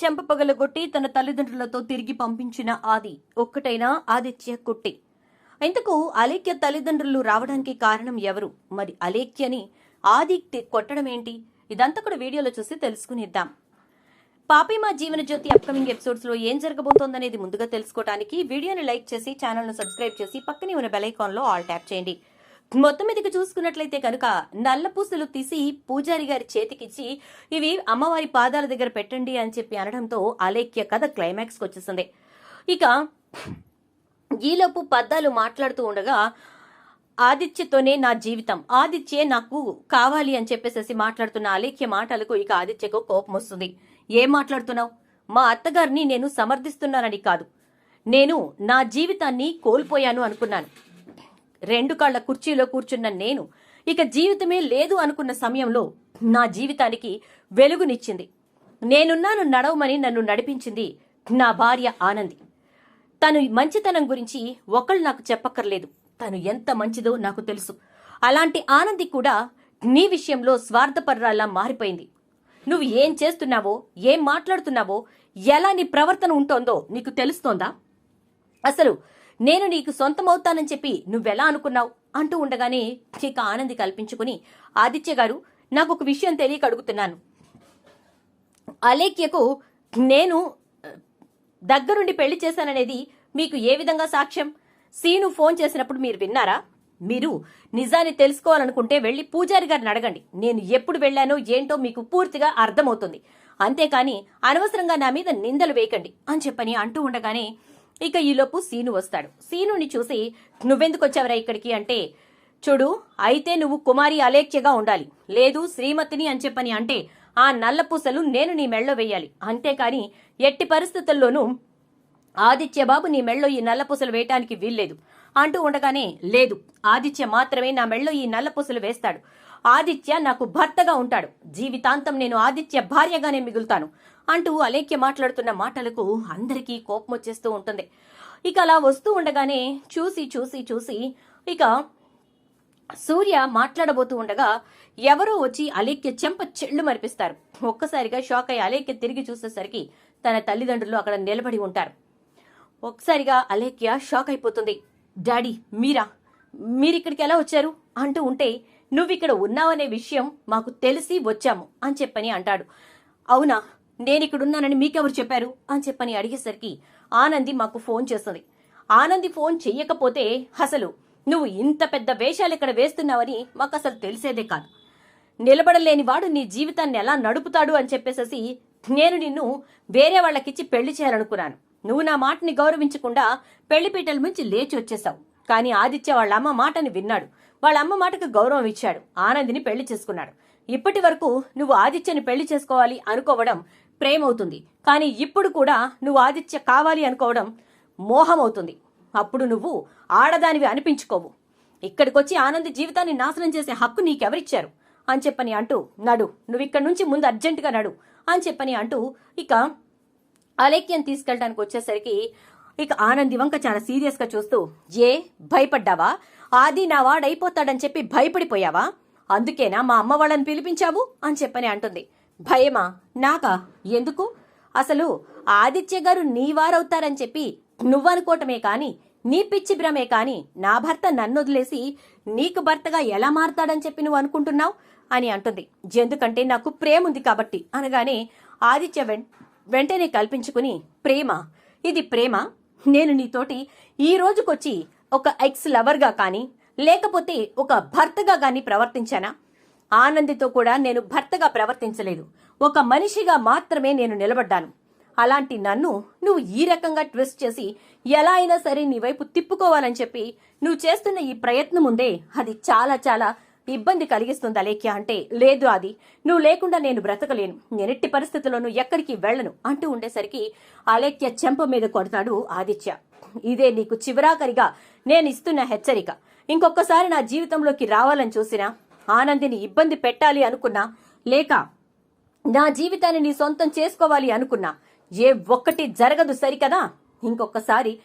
చెంప పగలగొట్టి తన తల్లిదండ్రులతో తిరిగి పంపించిన ఆది. ఒక్కటైనా ఆదిత్య కుట్టి. ఇంతకు అలేఖ్య తల్లిదండ్రులు రావడానికి కారణం ఎవరు? మరి అలేఖ్యని ఆది కొట్టడం ఏంటి? ఇదంతా కూడా వీడియోలో చూసి తెలుసుకునిద్దాం. పాపి మా జీవన జ్యోతి అప్కమింగ్ ఎపిసోడ్స్లో ఏం జరగబోతోందనేది ముందుగా తెలుసుకోవడానికి వీడియోని లైక్ చేసి ఛానల్ను సబ్స్క్రైబ్ చేసి పక్కనే ఉన్న బెల్ ఐకాన్లో ఆల్ ట్యాప్ చేయండి. మొత్తం మీదకి చూసుకున్నట్లయితే కనుక నల్ల పూసలు తీసి పూజారి గారి చేతికిచ్చి ఇవి అమ్మవారి పాదాల దగ్గర పెట్టండి అని చెప్పి అనడంతో అలేఖ్య కథ క్లైమాక్స్కి వచ్చేసింది. ఇక ఈలోపు పద్దాలు మాట్లాడుతూ ఉండగా ఆదిత్యతోనే నా జీవితం ఆదిత్యే నాకు కావాలి అని చెప్పేసేసి మాట్లాడుతున్న అలేఖ్య మాటలకు ఇక ఆదిత్యకు కోపం వస్తుంది. ఏం మాట్లాడుతున్నావు? మా అత్తగారిని నేను సమర్థిస్తున్నానని కాదు. నేను నా జీవితాన్ని కోల్పోయాను అనుకున్నాను. రెండు కాళ్ళ కుర్చీలో కూర్చున్న నేను ఇక జీవితమే లేదు అనుకున్న సమయంలో నా జీవితానికి వెలుగునిచ్చింది. నేనున్నాను నడవమని నన్ను నడిపించింది నా భార్య ఆనంది. తను మంచితనం గురించి ఒకళ్ళు నాకు చెప్పక్కర్లేదు. తను ఎంత మంచిదో నాకు తెలుసు. అలాంటి ఆనంది కూడా నీ విషయంలో స్వార్థపర్రాల్లా మారిపోయింది. నువ్వు ఏం చేస్తున్నావో ఏం మాట్లాడుతున్నావో ఎలా నీ ప్రవర్తన ఉంటోందో నీకు తెలుస్తోందా? అసలు నేను నీకు సొంతమవుతానని చెప్పి నువ్వెలా అనుకున్నావు? అంటూ ఉండగానే ఇక ఆనంది కల్పించుకుని ఆదిత్య గారు నాకు ఒక విషయం తెలియక అడుగుతున్నాను. అలేఖ్యకు నేను దగ్గరుండి పెళ్ళి చేశాననేది మీకు ఏ విధంగా సాక్ష్యం? సీను ఫోన్ చేసినప్పుడు మీరు విన్నారా? మీరు నిజాన్ని తెలుసుకోవాలనుకుంటే వెళ్ళి పూజారి గారిని అడగండి. నేను ఎప్పుడు వెళ్ళానో ఏంటో మీకు పూర్తిగా అర్థమవుతుంది. అంతేకాని అనవసరంగా నా మీద నిందలు వేయకండి అని చెప్పని అంటూ ఉండగానే ఇక ఈలోపు సీను వస్తాడు. సీనుని చూసి నువ్వెందుకు వచ్చావరా ఇక్కడికి? అంటే చూడు అయితే నువ్వు కుమారి అలేఖ్యగా ఉండాలి. లేదు శ్రీమతిని అని చెప్పని అంటే ఆ నల్ల పూసలు నేను నీ మెళ్ళో వేయాలి. అంతేకాని ఎట్టి పరిస్థితుల్లోనూ ఆదిత్యబాబు నీ మెళ్ళో ఈ నల్లపూసలు వేయటానికి వీల్లేదు. అంటూ ఉండగానే లేదు ఆదిత్య మాత్రమే నా మెళ్ళో ఈ నల్లపూసలు వేస్తాడు. ఆదిత్య నాకు భర్తగా ఉంటాడు. జీవితాంతం నేను ఆదిత్య భార్యగానే మిగులుతాను. అంటూ అలేఖ్య మాట్లాడుతున్న మాటలకు అందరికీ కోపం వచ్చేస్తూ ఉంటుంది. ఇక అలా వస్తూ ఉండగానే చూసి చూసి చూసి ఇక సూర్య మాట్లాడబోతూ ఉండగా ఎవరో వచ్చి అలేఖ్య చెంప చెళ్ళు మరిపిస్తారు. ఒక్కసారిగా షాక్ అయ్యి అలేఖ్య తిరిగి చూసేసరికి తన తల్లిదండ్రులు అక్కడ నిలబడి ఉంటారు. ఒకసారిగా అలేఖ్య షాక్ అయిపోతుంది. డాడీ మీరా? మీరిక్కడికి ఎలా వచ్చారు? అంటూ ఉంటే నువ్విక్కడ ఉన్నావనే విషయం మాకు తెలిసి వచ్చాము అని చెప్పని అంటాడు. అవునా? నేనిక్కడున్నానని మీకెవరు చెప్పారు? అని చెప్పని అడిగేసరికి ఆనంది మాకు ఫోన్ చేస్తుంది. ఆనంది ఫోన్ చెయ్యకపోతే అసలు నువ్వు ఇంత పెద్ద వేషాలు ఇక్కడ వేస్తున్నావని మాకు అసలు తెలిసేదే కాదు. నిలబడలేని వాడు నీ జీవితాన్ని ఎలా నడుపుతాడు అని చెప్పేసేసి నేను నిన్ను వేరే వాళ్ళకిచ్చి పెళ్ళి చేయాలనుకున్నాను. నువ్వు నా మాటని గౌరవించకుండా పెళ్ళిపీటల నుంచి లేచి వచ్చేసావు కానీ ఆదిత్య వాళ్ళ అమ్మ మాటని విన్నాడు. వాళ్ళ అమ్మ మాటకు గౌరవం ఇచ్చాడు. ఆనందిని పెళ్ళి చేసుకున్నాడు. ఇప్పటి వరకు నువ్వు ఆదిత్యని పెళ్ళి చేసుకోవాలి అనుకోవడం ప్రేమవుతుంది. కానీ ఇప్పుడు కూడా నువ్వు ఆదిత్య కావాలి అనుకోవడం మోహమవుతుంది. అప్పుడు నువ్వు ఆడదానివి అనిపించుకోవు. ఇక్కడికొచ్చి ఆనంది జీవితాన్ని నాశనం చేసే హక్కు నీకెవరిచ్చారు? అని చెప్పని అంటూ నడు నువ్వు ఇక్కడి నుంచి ముందు అర్జెంటుగా నడు అని చెప్పని అంటూ ఇక అలేఖ్యం తీసుకెళ్ళడానికి వచ్చేసరికి ఇక ఆనంది వంక చాలా సీరియస్గా చూస్తూ ఏ భయపడ్డావా? ఆది నా వాడైపోతాడని చెప్పి భయపడిపోయావా? అందుకేనా మా అమ్మ వాళ్ళని పిలిపించావు? అని చెప్పని అంటుంది. భయమా? నాకా? ఎందుకు? అసలు ఆదిత్య గారు నీ వారవుతారని చెప్పి నువ్వనుకోవటమే కాని నీ పిచ్చి భ్రమే కాని నా భర్త నన్ను వదిలేసి నీకు భర్తగా ఎలా మారతాడని చెప్పి నువ్వు అనుకుంటున్నావు అని అంటుంది. ఎందుకంటే నాకు ప్రేమ ఉంది కాబట్టి అనగానే ఆదిత్య వెంటనే కల్పించుకుని ప్రేమ ఇది ప్రేమ నేను నీతోటి ఈ రోజుకొచ్చి ఒక ఎక్స్ లవర్గా కానీ లేకపోతే ఒక భర్తగా కానీ ప్రవర్తించానా? ఆనందితో కూడా నేను భర్తగా ప్రవర్తించలేదు. ఒక మనిషిగా మాత్రమే నేను నిలబడ్డాను. అలాంటి నన్ను నువ్వు ఈ రకంగా ట్విస్ట్ చేసి ఎలా అయినా సరే నీ వైపు తిప్పుకోవాలని చెప్పి నువ్వు చేస్తున్న ఈ ప్రయత్నం ఉందే అది చాలా చాలా ఇబ్బంది కలిగిస్తుంది అలేఖ్య అంటే లేదు అది నువ్వు లేకుండా నేను బ్రతకలేను. నేనెట్టి పరిస్థితుల్లోనూ ఎక్కడికి వెళ్ళను అంటూ ఉండేసరికి అలేఖ్య చెంప మీద కొడతాడు ఆదిత్య. ఇదే నీకు చివరాకరిగా నేను ఇస్తున్న హెచ్చరిక. ఇంకొకసారి నా జీవితంలోకి రావాలని చూసినా ఆనందిని ఇబ్బంది పెట్టాలి అనుకున్నా లేక నా జీవితాన్ని నీ సొంతం చేసుకోవాలి అనుకున్నా ఏ ఒక్కటి జరగదు సరికదా? ఇంకొకసారి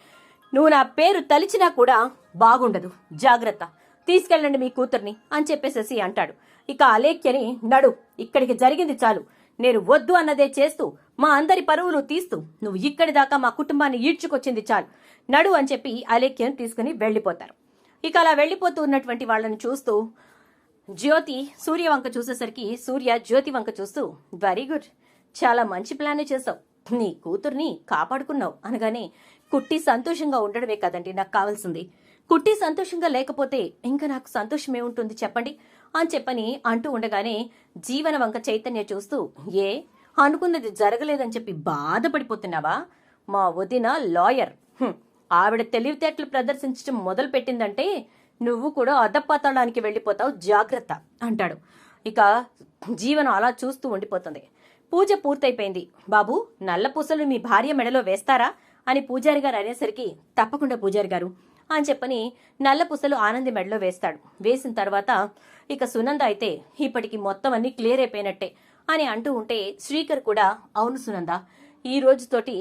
నువ్వు నా పేరు తలిచినా కూడా బాగుండదు. జాగ్రత్త. తీసుకెళ్ళండి మీ కూతుర్ని అని చెప్పేసేసి అంటాడు. ఇక అలేఖ్యని నడు ఇక్కడికి జరిగింది చాలు. నేను వద్దు అన్నదే చేస్తూ మా అందరి పరువులు తీస్తూ నువ్వు ఇక్కడి దాకా మా కుటుంబాన్ని ఈడ్చుకొచ్చింది చాలు. నడు అని చెప్పి అలేఖ్యను తీసుకుని వెళ్ళిపోతారు. ఇక అలా వెళ్ళిపోతూ ఉన్నటువంటి వాళ్ళని చూస్తూ జ్యోతి సూర్య వంక చూసేసరికి సూర్య జ్యోతి వంక చూస్తూ వెరీ గుడ్ చాలా మంచి ప్లానే చేసావు. నీ కూతుర్ని కాపాడుకున్నావు. అనగానే కుట్టి సంతోషంగా ఉండడమే కదండి నాకు కావాల్సింది. కుట్టి సంతోషంగా లేకపోతే ఇంకా నాకు సంతోషమే ఉంటుంది చెప్పండి. అని చెప్పని అంటూ ఉండగానే జీవన వంక చైతన్య చూస్తూ ఏ అనుకున్నది జరగలేదని చెప్పి బాధపడిపోతున్నావా? మా వదిన లాయర్. ఆవిడ తెలివితేటలు ప్రదర్శించడం మొదలు పెట్టిందంటే నువ్వు కూడా అధపాతాళానికి వెళ్ళిపోతావు జాగ్రత్త అంటాడు. ఇక జీవనం అలా చూస్తూ ఉండిపోతుంది. పూజ పూర్తయిపోయింది. బాబు నల్ల పూసలు మీ భార్య మెడలో వేస్తారా? అని పూజారి గారు అనేసరికి తప్పకుండా పూజారి గారు అని చెప్పని నల్ల పూసలు ఆనంది మెడలో వేస్తాడు. వేసిన తర్వాత ఇక సునంద అయితే ఇప్పటికి మొత్తం అన్ని క్లియర్ అయిపోయినట్టే అని అంటూ ఉంటే శ్రీకర్ కూడా అవును సునంద ఈ రోజుతోటి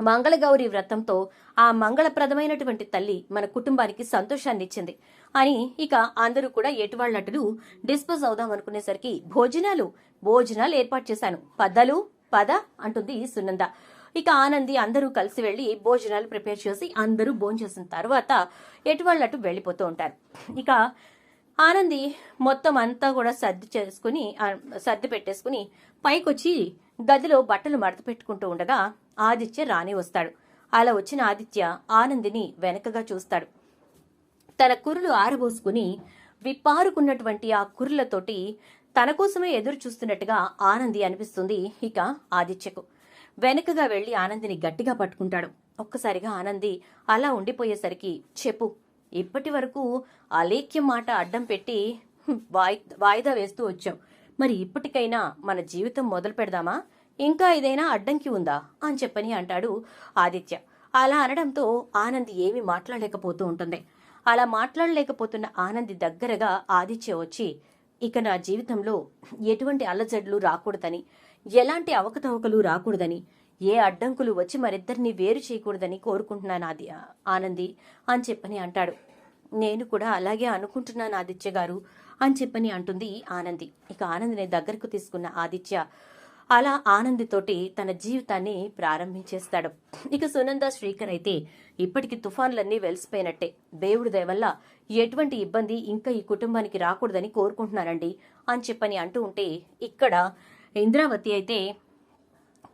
మంగళగౌరి వ్రతంతో ఆ మంగళప్రదమైనటువంటి తల్లి మన కుటుంబానికి సంతోషాన్ని ఇచ్చింది అని ఇక అందరూ కూడా ఎటువాళ్ళట్లు డిస్పోజ్ అవుదాం అనుకునేసరికి భోజనాలు భోజనాలు ఏర్పాటు చేశాను. పదలు పద అంటుంది సునంద. ఇక ఆనంది అందరూ కలిసి వెళ్ళి భోజనాలు ప్రిపేర్ చేసి అందరూ భోంచేసిన తర్వాత ఎటువాళ్ళట్టు వెళ్ళిపోతూ ఉంటారు. ఇక ఆనంది మొత్తం అంతా కూడా సర్ది చేసుకుని సర్ది పెట్టేసుకుని పైకొచ్చి గదిలో బట్టలు మడత పెట్టుకుంటూ ఉండగా ఆదిత్య రాని వస్తాడు. అలా వచ్చిన ఆదిత్య ఆనందిని వెనకగా చూస్తాడు. తన కురులు ఆరబోసుకుని విప్పారుకున్నటువంటి ఆ కుర్రలతోటి తన కోసమే ఎదురు చూస్తున్నట్టుగా ఆనంది అనిపిస్తుంది ఇక ఆదిత్యకు. వెనకగా వెళ్ళి ఆనందిని గట్టిగా పట్టుకుంటాడు. ఒక్కసారిగా ఆనంది అలా ఉండిపోయేసరికి చెప్పు ఇప్పటి వరకు అలేఖ్యం మాట అడ్డం పెట్టి వాయి వాయిదా వేస్తూ వచ్చాం. మరి ఇప్పటికైనా మన జీవితం మొదలు పెడదామా ఇంకా ఏదైనా అడ్డంకి ఉందా అని చెప్పని అంటాడు ఆదిత్య. అలా అనడంతో ఆనంది ఏమీ మాట్లాడలేకపోతూ ఉంటుంది. అలా మాట్లాడలేకపోతున్న ఆనంది దగ్గరగా ఆదిత్య వచ్చి ఇక నా జీవితంలో ఎటువంటి అల్లజడ్లు రాకూడదని ఎలాంటి అవకతవకలు రాకూడదని ఏ అడ్డంకులు వచ్చి మరిద్దరిని వేరు చేయకూడదని కోరుకుంటున్నాను ఆది ఆనంది అని చెప్పని అంటాడు. నేను కూడా అలాగే అనుకుంటున్నాను ఆదిత్య గారు అని చెప్పని అంటుంది ఆనంది. ఇక ఆనందిని దగ్గరకు తీసుకున్న ఆదిత్య అలా ఆనందితోటి తన జీవితాన్ని ప్రారంభించేస్తాడు. ఇక సునంద శ్రీకర్ అయితే ఇప్పటికి తుఫాన్లన్నీ వెలిసిపోయినట్టే. దేవుడి దయవల్ల ఎటువంటి ఇబ్బంది ఇంకా ఈ కుటుంబానికి రాకూడదని కోరుకుంటున్నానండి అని చెప్పని అంటూ ఉంటే ఇక్కడ ఇంద్రావతి అయితే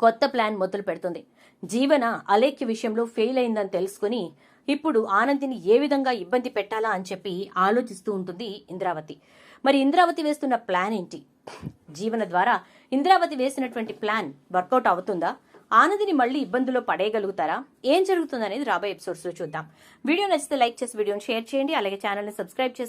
కొత్త ప్లాన్ మొదలు పెడుతుంది జీవన అలేఖ్య విషయంలో ఫెయిల్ అయిందని తెలుసుకుని ఇప్పుడు ఆనందిని ఏ విధంగా ఇబ్బంది పెట్టాలా అని చెప్పి ఆలోచిస్తూ ఉంటుంది ఇంద్రావతి. మరి ఇంద్రావతి వేస్తున్న ప్లాన్ ఏంటి? జీవన ద్వారా ఇంద్రావతి వేసినటువంటి ప్లాన్ వర్కౌట్ అవుతుందా? ఆనందిని మళ్ళీ ఇబ్బందుల్లో పడేయగలుగుతారా? ఏం జరుగుతుందనేది రాబోయే ఎపిసోడ్స్లో చూద్దాం. వీడియో నచ్చితే లైక్ చేసి వీడియోని షేర్ చేయండి. అలాగే ఛానల్ని సబ్స్క్రైబ్ చేసి